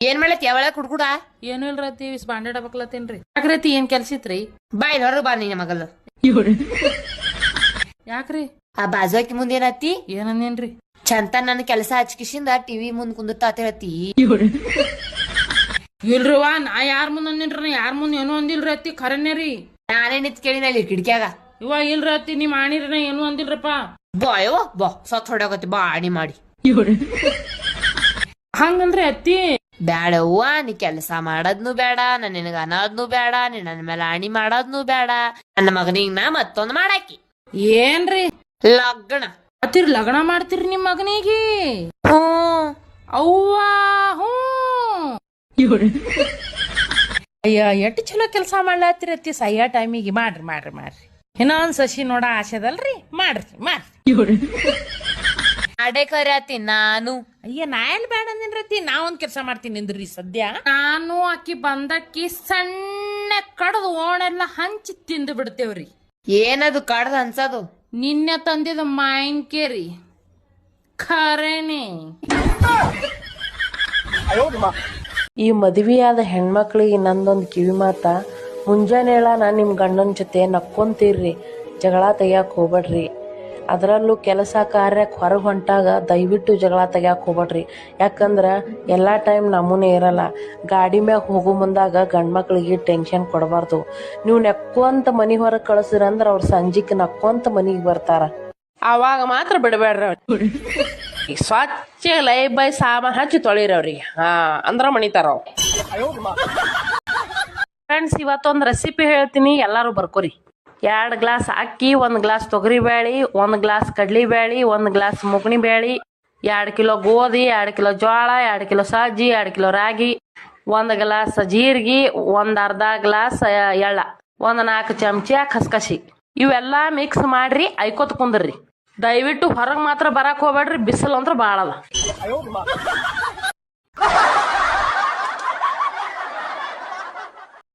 ಏನ್ ಮಾಡತ್ತಿ ಯಾವಳ ಕುಡ್ಕುಡ ಏನು ಇಲ್ರತಿ ಇಸ್ ಬಾಂಡೆ ಡಬಕ್ಲತ್ತೇನ್ರಿ ಯಾಕ್ರತಿ ಏನ್ ಕೆಲ್ಸಿತ್ರಿ ಬಾಯ್ ಬಾ ಇಲ್ಲಿ ಹೊರಗೆ ಬಾ ನಿನ್ನ ಮಗಲ್. ಯಾಕ್ರಿ? ಆ ಬಾಜಾಕಿ ಮುಂದೆ ಏನತ್ತಿ? ಏನನ್ನೇನ್ರಿ? ಚಂತ ನನ್ನ ಕೆಲಸ ಹಚ್ಕಿಸಿಂದ ಟಿವಿ ಮುಂದ್ ಕುಂದಿರ್ತಾ ಹೇಳ್ತಿ ಇಲ್ರಿವಾ ನಾ ಯಾರ್ ಮುಂದ್ ಅಂದಿನ್ರಿ ಯಾರ್ ಮುಂದ್ ಏನು ಅಂದಿಲ್ರಿ ಅತ್ತಿ ಖರೇನೆ ರೀ. ನಾನೇ ನಿಂತ್ ಕೇಳಿನ ಇಲ್ಲಿ ಕಿಡ್ಕ್ಯಾಗ ಇವ ಇಲ್ರಿ ಅತ್ತಿ ನಿಮ್ ಮಾಡಿರಿ ಏನು ಅಂದಿಲ್ರಪ್ಪ. ಬಾ ಯವ್ವ ಬಾ ಸತ್ ಹೊಡ್ಯಾಗತ್ತಿ ಬಾ ಆಣಿ ಮಾಡಿ. ಹಂಗಂದ್ರೆ ಅತ್ತಿ ಬ್ಯಾಡವ್ವ ನೀ ಕೆಲಸ ಮಾಡದ್ನು ಬೇಡ ನಾನು ನಿನಗ ಅನ್ನೋದ್ನು ಬೇಡ ನೀ ನನ್ನ ಮೇಲೆ ಅಣಿ ಮಾಡೋದ್ನು ಬೇಡ ನನ್ನ ಮಗನಿಗೆ ನಾ ಮತ್ತೊಂದ್ ಮಾಡಾಕಿ. ಏನ್ರಿ? ಲಗ್ನ. ಅತಿರ್ ಲಗ್ನ ಮಾಡ್ತೀರಿ ನಿಮ್ ಮಗನಿಗೆ? ಹ್ಞೂ. ಅವ್ವ ಹ್ಞೂ. ಅಯ್ಯ ಎಷ್ಟ್ ಚಲೋ ಕೆಲಸ ಮಾಡ್ಲಾತಿರಿ ಅತ್ತಿ? ಸಯ್ಯ ಟೈಮಿಗೆ ಮಾಡ್ರಿ ಮಾಡ್ರಿ ಮಾಡ್ರಿ. ಇನ್ನೊಂದ್ ಸಸಿ ನೋಡ ಆಸೆದಲ್ರಿ ಮಾಡ್ರಿ ಮಾಡ್ರಿ. ಅಡೆ ಕರ್ಯಾತಿ ನಾನು. ಅಯ್ಯ ನಾ ಎಲ್ಲಿ ಬೇಡ ಅಂದಿನ್ರತಿ ನಾ ಒಂದ್ ಕೆಲಸ ಮಾಡ್ತೀನಿ ಅಂದ್ರಿ ಸದ್ಯ? ನಾನು ಅಕ್ಕಿ ಬಂದಕ್ಕಿ ಸಣ್ಣ ಕಡ್ದು ಓಣೆಲ್ಲ ಹಂಚಿ ತಿಂದು ಬಿಡ್ತೇವ್ರಿ. ಏನದು ಕಡ್ದ ಅನ್ಸದು ನಿನ್ನೆ ತಂದಿದ ಮಾಯಿನ್ಕೇರಿ ಖರೇನೆ. ಈ ಮದುವೆಯಾದ ಹೆಣ್ಮಕ್ಳಿಗೆ ನಂದೊಂದು ಕಿವಿ ಮಾತ ಮುಂಜಾನೆ ನಾನು ನಿಮ್ಮ ಗಂಡನ ಜೊತೆ ನಕ್ಕೊಂತೀರ್ರಿ ಜಗಳ ತೆಗಿಯಕ್ಕೆ ಹೋಗ್ಬೇಡ್ರಿ. ಅದರಲ್ಲೂ ಕೆಲಸ ಕಾರ್ಯಕ್ಕೆ ಹೊರಗೆ ಹೊಂಟಾಗ ದಯವಿಟ್ಟು ಜಗಳ ತೆಗ್ಯಾಕೆ ಹೋಗ್ಬೇಡ್ರಿ ಯಾಕಂದ್ರೆ ಎಲ್ಲ ಟೈಮ್ ನಮೂನೆ ಇರಲ್ಲ. ಗಾಡಿ ಮ್ಯಾಗ ಹೋಗೋ ಮುಂದಾಗ ಗಂಡು ಮಕ್ಳಿಗೆ ಟೆನ್ಷನ್ ಕೊಡಬಾರ್ದು. ನೀವು ನೆಕ್ಕೊಂತ ಮನಿ ಹೊರಗೆ ಕಳಿಸಿರಂದ್ರೆ ಅವ್ರು ಸಂಜೆಗೆ ನಕ್ಕೊಂತ ಮನಿಗೆ ಬರ್ತಾರ. ಅವಾಗ ಮಾತ್ರ ಬಿಡಬೇಡ್ರಿ ಸ್ವಚ್ಛ ಲೈ ಬೈ ಸಾಮ ಹಚ್ಚಿ ತೊಳಿರಿ ಅವ್ರಿಗೆ. ಹಾ ಅಂದ್ರ ಮಣಿತಾರ ಫ್ರೆಂಡ್ಸ್ ಇವತ್ತೊಂದು ರೆಸಿಪಿ ಹೇಳ್ತೀನಿ. ಎಲ್ಲರೂ ಬರ್ಕೋರಿ. ಎರಡು ಗ್ಲಾಸ್ ಅಕ್ಕಿ, ಒಂದು ಗ್ಲಾಸ್ ತೊಗರಿ ಬೇಳಿ, ಒಂದು ಗ್ಲಾಸ್ ಕಡ್ಲಿ ಬೇಳಿ, ಒಂದು ಗ್ಲಾಸ್ ಮುಗ್ನಿ ಬ್ಯಾಳಿ ಎರಡು ಕಿಲೋ ಗೋಧಿ, ಎರಡು ಕಿಲೋ ಜೋಳ ಎರಡು ಕಿಲೋ ಸಜ್ಜಿ, ಎರಡು ಕಿಲೋ ರಾಗಿ, ಒಂದು ಗ್ಲಾಸ್ ಜೀರಿಗೆ, ಒಂದು ಅರ್ಧ ಗ್ಲಾಸ್ ಎಳ್ಳ, ಒಂದು ನಾಲ್ಕು ಚಮಚ ಕಸಕಸಿ ಇವೆಲ್ಲ ಮಿಕ್ಸ್ ಮಾಡ್ರಿ, ಐಕೋತ್ ಕುಂದ್ರಿ. ದಯವಿಟ್ಟು ಹೊರಗೆ ಮಾತ್ರ ಬರಕ್ ಹೋಗ್ಬೇಡ್ರಿ, ಬಿಸಿಲು ಅಂದ್ರೆ ಭಾಳ